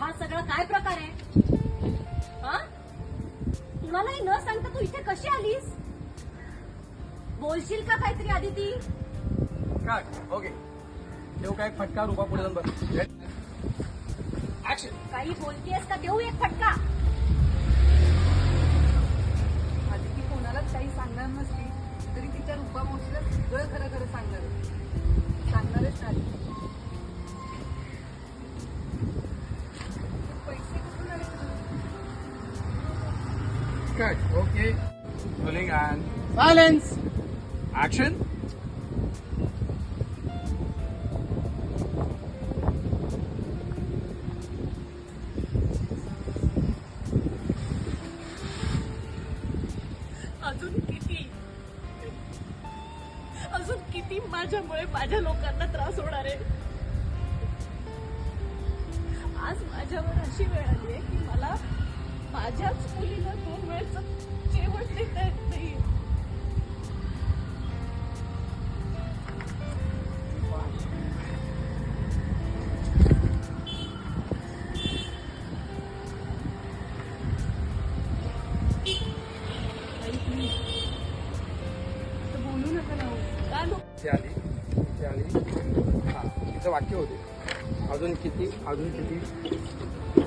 हा सगळा काय प्रकार आहे? हा? कुणालाही न सांगता तू इथे कशी आलीस? बोलशील का काहीतरी आदिती? काय? ओके. देऊ काय फटका? रूपा पुढे काही बोलतेस का? देऊ एक फटका. काय okay rolling and silence action अजून किती? अजून किती माझ्यामुळे माझ्या लोकांना त्रास होणार आहे? आज माझ्यावर अशी वेळ आली आहे की मला माझ्याच मुलीला दोन वेळचं जेवण देता येत नाही. तर बोलू नका ना आली आली. तिचं वाक्य होते. अजून किती अजून किती?